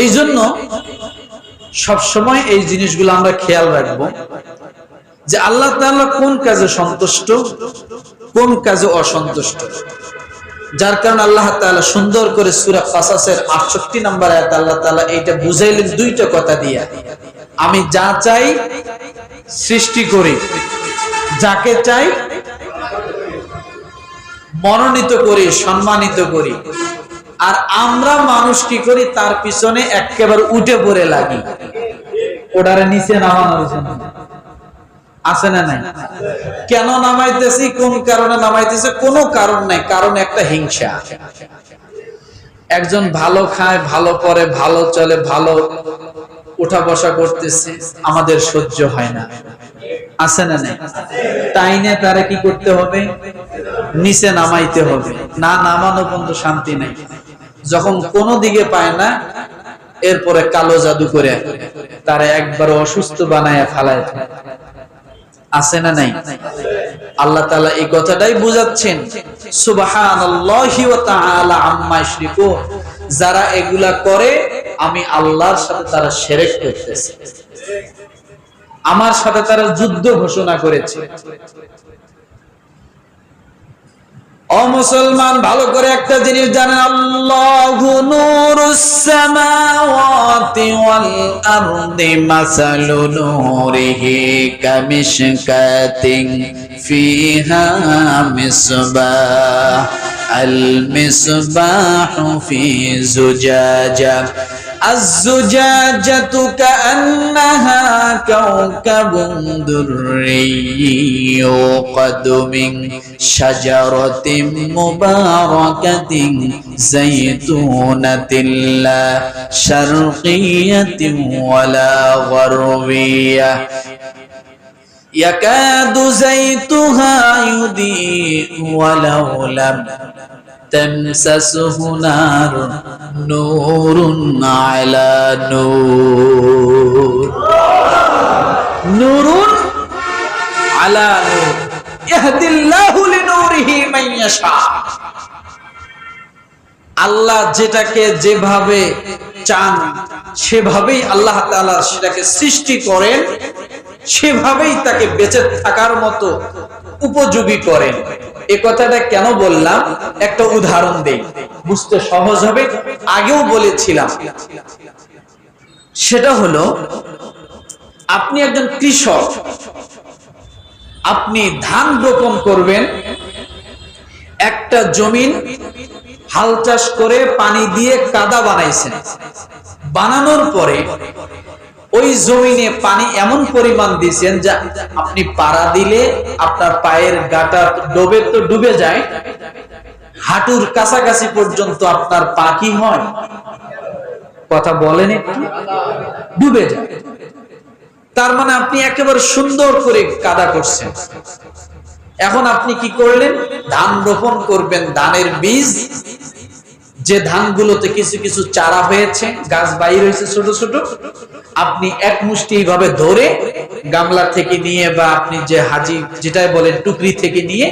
এই জন্য সবসময় এই জিনিসগুলো আমরা খেয়াল রাখব যে আল্লাহ তাআলা কোন কাজে সন্তুষ্ট, কোন কাজে অসন্তুষ্ট। যার কারণে আল্লাহ তাআলা সুন্দর করে সূরা কাসাসের 68 নম্বর আয়াত আল্লাহ তাআলা এইটা বুঝাইলেন দুইটা কথা দিয়া। আমি যা চাই সৃষ্টি করি, যাকে চাই মনোনীত করি, সম্মানিত করি। আর আমরা মানুষ কি করি? তার পিছনে একেবারে উঠে পড়ে লাগি। ওটারে নিচে নামানোর জন্য। না নাই? কেন নামাইতেছি? কোন কারণে নামাইতেছে? কোনো কারণ নাই। কারণ একটা হিংসা। একজন ভালো খায়, ভালো পরে, ভালো চলে, ভালো উঠা বসা করতেছে, আমাদের সহ্য হয় না। আছে না নাই? তাই নিয়ে তারা কি করতে হবে? নিচে নামাইতে হবে। না নামানো পর্যন্ত শান্তি নাই। যখন কোনো দিকে পায় না, এরপরে কালো জাদু করে তারা একবার অসুস্থ বানায় ফালায় ফেলে। আছে না নাই? আল্লাহ তাআলা এই কথাটাই বুঝাচ্ছেন যারা এগুলা করে, আমি আল্লাহর সাথে তারা শিরক করতেছে। আমার সাথে তারা যুদ্ধ ঘোষণা করেছে। ও মুসলমান, ভালো করে একটা জিনিস জানেন। আল্লাহু নূরুস সামাওয়াতি ওয়াল আরদি মাসালু নূরিহি কামিশকাতিন ফিহা মিসবাহ। আল মিসবাহু ফি জুজাজা। الزجاجة كأنها كوكب دري يوقد من شجرة مباركة زيتونة لا شرقية ولا غربية. يكاد زيتها يضيء ولو لم تمسسه نار نور على نور نور على نور يهدي الله لنوره من يشاء আল্লাহ যেটাকে যেভাবে চান সেভাবেই আল্লাহ তাআলা সেটাকে সৃষ্টি করেন সেভাবেই তাকে বেঁচে থাকার মতো উপযোগী করেন। এ কথাটা কেন বললাম? একটা উদাহরণ দেই। বুঝতে সহজ হবে? আগেও বলেছিলাম। সেটা হলো, আপনি একজন কৃষক। আপনি ধান রোপণ করবেন, একটা জমিন হাল চাষ করে পানি দিয়ে কাদা বানাইছেন। বানানোর পরে ওই জমিনে পানি এমন পরিমাণ দিয়েছেন যা আপনি পাড়া দিলে আপনার পায়ের গাটা ডোবে তো ডুবে যায়। হাঁটুর কাছাকাছি পর্যন্ত আপনার পা হয়? কথা বলেন একটু। ডুবে যায়। তার মানে আপনি একেবারে সুন্দর করে কাদা করছেন। এখন আপনি কি করলেন? ধান রোপণ করবেন, ধানের বীজ। যে ধানগুলোতে কিছু কিছু চারা হয়েছে, গাছ বাইর হয়েছে ছোট ছোট। আপনি এক মুষ্টি এইভাবে ধরে গামলা থেকে নিয়ে বা আপনি যে হাজি যেটাই বলেন টুকরি থেকে নিয়ে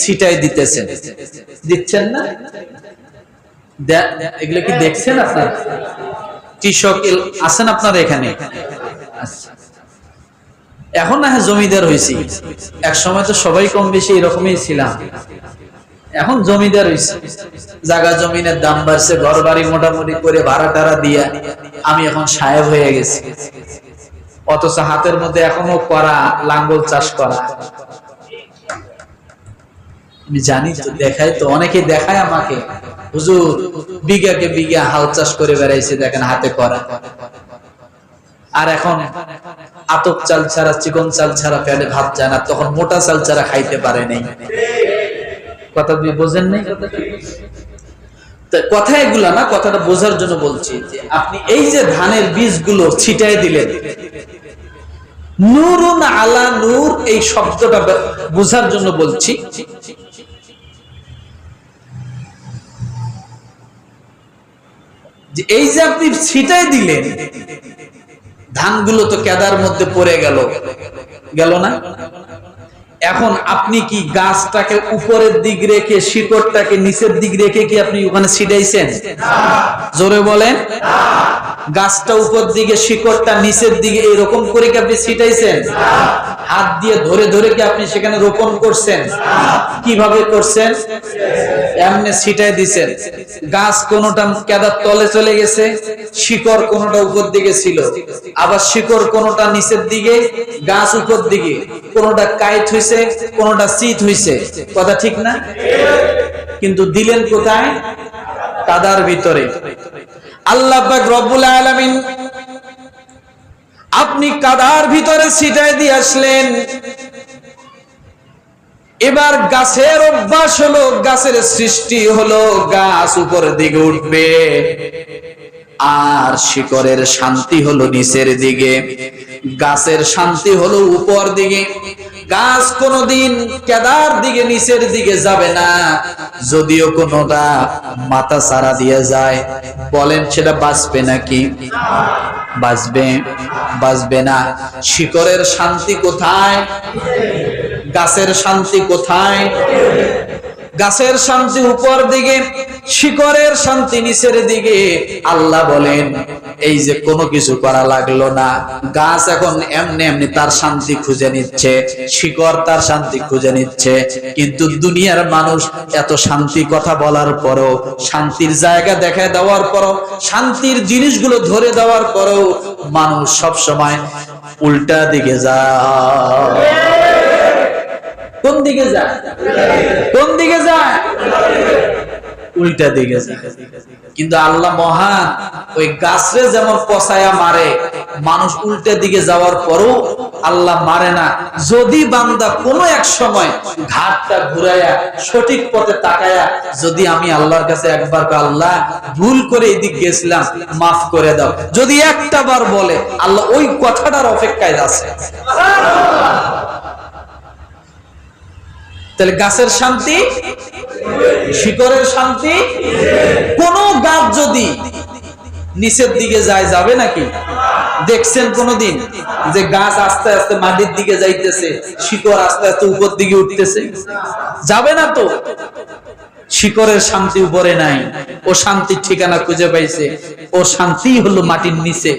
ছিটাই দিতেছেন। দিচ্ছেন না? এগুলো কি দেখছেন আপনার? কৃষক আছেন আপনার এখানে? আচ্ছা। এখন না জমিদার হয়েছি এক সময় তো সবাই কম বেশি এরকমই ছিলাম। এখন জমিদার হয়েছে জায়গা জমিনের দাম বাড়ছে ঘর বাড়ি মোটামুটি করে ভাড়া টাড়া দিয়া আমি এখন সাহেব হয়ে গেছি। অথচ হাতের মধ্যে এখনও করা লাঙ্গল চাষ করা। আমি জানি তো, দেখাই তো অনেকে দেখায় আমাকে। হুজুর, বিঘাকে বিঘা হাল চাষ করে বেড়াইছে, দেখেন হাতে করা। আর এখন আতপ চাল ছাড়া, চিকন চাল ছাড়া পেলে ভাত যায় না, তখন মোটা চাল ছাড়া খাইতে পারে নাই। কথা আপনি বোঝেন নাই? কথা এগুলা না, কথাটা বোঝার জন্য বলছি যে আপনি এই যে ধানের বীজগুলো ছিটাই দিলেন, নূরুন আলা নূর এই শব্দটা বোঝার জন্য বলছি। এই যে আপনি ছিটাই দিলেন, ধানগুলো তো কেদার মধ্যে পড়ে গেল। গেল না? এখন আপনি কি গাছটাকে উপরের দিক রেখে, শিকড়টাকে নিচের দিক রেখে কি আপনি ওখানে ছিটাইছেন? জোরে বলেন। গাছটা উপর দিকে, শিকড়টা নিচের দিকে এরকম করে কি আপনি ছিটাইছেন? হাত দিয়ে ধরে ধরে কি আপনি সেখানে রোপণ করছেন? কীভাবে করছেন? এমনি ছিটাই দিছেন। গাছ কোনোটা কেদার তলে চলে গেছে, শিকড় কোনোটা উপর দিকে ছিল। আবার শিকড় কোনোটা নিচের দিকে, গাছ উপর দিকে, কোনোটা কাইট হইছে কোনোটা চিত হইছে কথা ঠিক না? কিন্তু দিলেন কোথায়? কাদার ভিতরে। আল্লাহ রব্বুল আলামিন আপনি কাদার ভিতরে ছিটাই দিয়ে আসলেন। এবার গাছের অভ্যাস হলো, গাছের সৃষ্টি হলো, গাছ উপরের দিকে উঠবে। আর শিকড়ের শান্তি হলো নিচের দিকে। গাছের শান্তি হলো উপর দিকে। গাছ কোনদিন কেদার দিকে, নিচের দিকে যাবে না। যদিও কোনটা মাথা সারা দিয়ে যায়। বলেন, সেটা বাঁচবে নাকি? বাঁচবে বাঁচবে না। শিকরের শান্তি কোথায়? গাছের শান্তি কোথায়? গাছের শান্তি উপর দিকে শিকড়ের শান্তি নিচের দিকে আল্লাহ বলেন, এই যে কোনো কিছু করা লাগল না। গাছ এখন এমনি এমনি তার শান্তি খুঁজে নিচ্ছে, শিকড় তার শান্তি খুঁজে নিচ্ছে। কিন্তু দুনিয়ার মানুষ এত শান্তি কথা বলার পরও, শান্তির জায়গা দেখা দেওয়ার পরও, শান্তির জিনিসগুলো ধরে দেওয়ার পরও মানুষ সব সময় উল্টা দিকে যায়। কোন দিকে যায়? কোন দিকে যায়? উল্টা দিকে যায়। কিন্তু আল্লাহ মহান ওই গাছরে যেমন পচায়া মারে, মানুষ উল্টা দিকে যাওয়ার পরও আল্লাহ মারে না। যদি বান্দা কোনো এক সময় ঘাটটা ঘুরাইয়া সঠিক পথে তাকায়া, যদি আমি আল্লাহর কাছে একবার আল্লাহ, ভুল করে এদিক গেছিলাম, মাফ করে দাও। যদি একটা বার বলে, আল্লাহ, ওই কথাটার অপেক্ষায় আছে। তাহলে গাছের শান্তি, শিকড়ের শান্তি, কোন গাছ যদি নিচের দিকে যায়, যাবে নাকি? দেখছেন কোনদিন যে গাছ আস্তে আস্তে মাটির দিকে যাইতেছে, শিকড় আস্তে আস্তে উপর দিকে উঠতেছে? যাবে না তো? শিকড়ের শান্তি উপরে নাই। ও শান্তির ঠিকানা খুঁজে পাইছে। ও শান্তি হলো মাটির নিচে।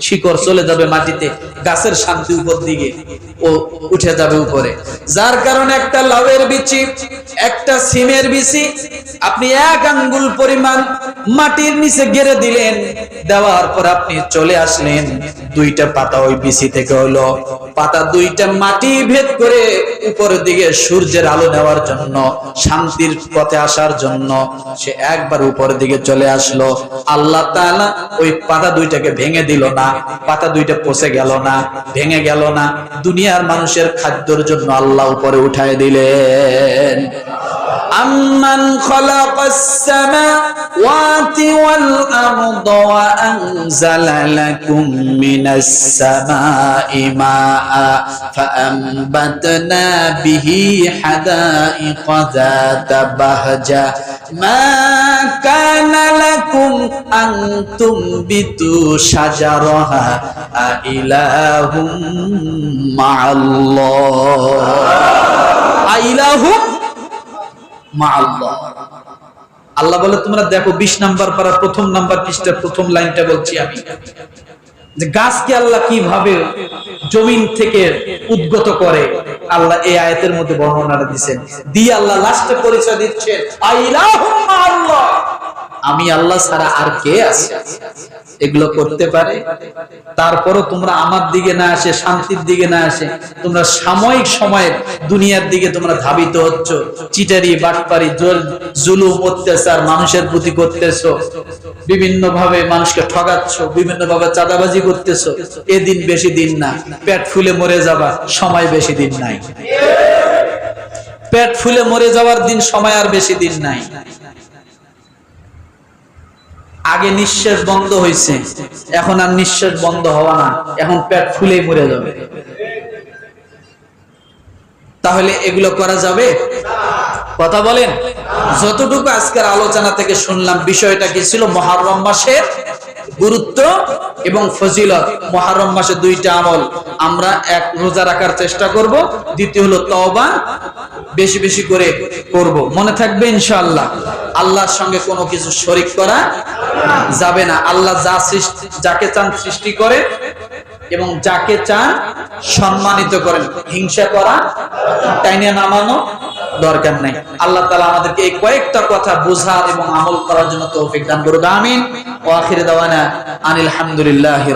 শিকড় চলে যাবে মাটিতে, গাছের শান্তি উপর দিকে। ও উঠে যাবে উপরে। যার কারণে একটা লাউয়ের বিচি, একটা সিমের বিচি, আপনি এক আঙ্গুল পরিমাণ মাটির নিচে গেড়ে দিলেন। দেওয়ার পর আপনি চলে আসলেন। দুইটা পাতা ওই বিচি থেকে হলো। পাতা দুইটা মাটি ভেদ করে উপরের দিকে সূর্যের আলো নেওয়ার জন্য শান্তির পথে আসার জন্য সে একবার উপরের দিকে চলে আসলো। আল্লাহ তাআলা ওই পাতা দুইটাকে ভেঙে দিল না, পাতা দুইটা পচে গেল না, ভেঙে গেল না। দুনিয়ার মানুষের খাদ্যর জন্য আল্লাহ উপরে উঠায় দিলেন। أمن خلق السماوات والأرض وأنزل لكم من السماء ماء فأنبتنا به حدائق ذات بهجة ما كان لكم أن تنبتوا شجرها أإله مع الله أإله আল্লাহ। বলে, তোমরা দেখো, বিশ নাম্বার পারা প্রথম নাম্বার পৃষ্ঠার প্রথম লাইনটা বলছি আমি। যে গাছকে আল্লাহ কীভাবে জমিন থেকে উদ্গত করে, আল্লাহ এই আয়াতের মধ্যে বর্ণনাটা দিচ্ছেন দিয়ে আল্লাহ লাস্টে পরিচয় দিচ্ছে আল্লাহ। আমি আল্লাহ ছাড়া আর কে আছে? এগুলো করতে পারে। তারপরও তোমরা আমার দিকে না আসে, শান্তির দিকে না আসে, তোমরা সাময়িক সময়ের দুনিয়ার দিকে তোমরা ধাবিত হচ্ছ। চিটারি, বাটপারি, জল অত্যাচার মানুষের প্রতি করতেছো। বিভিন্ন ভাবে মানুষকে ঠগাচ্ছ বিভিন্ন ভাবে চাঁদাবাজি করতেছো। এদিন বেশি দিন না। পেট ফুলে মরে যাবা, সময় বেশি দিন নাই। পেট ফুলে মরে যাওয়ার দিন, সময় আর বেশি দিন নাই। আগে নিঃশ্বাস বন্ধ হয়েছে এখন আর নিঃশ্বাস বন্ধ হওয়া না, এখন পেট ফুলেই মরে যাবে। তাহলে এগুলো করা যাবে? কথা বলেন। যতটুকু আজকের আলোচনা থেকে শুনলাম, বিষয়টা কি ছিল? মহারম মাসের গুরুত্ব এবং ফজিলত। মহারম মাসে দুইটা আমল। আমরা এক রোজা রাখার চেষ্টা করব, দ্বিতীয় হলো তওবা বেশি বেশি করে করব। মনে থাকবে ইনশাআল্লাহ, আল্লাহর সঙ্গে কোনো কিছু শরিক করা যাবে না। আল্লাহ যা সৃষ্টি, যাকে চান সৃষ্টি করে এবং যাকে চান সম্মানিত করেন। হিংসা করা, টাইনে নামানো দরকার নাই। আল্লাহ তালা আমাদেরকে এই কয়েকটা কথা বোঝার এবং আমল করার জন্য তৌফিক দান করুক। আমিন। ও আখির দাওয়ানা আনিল হামদুলিল্লাহ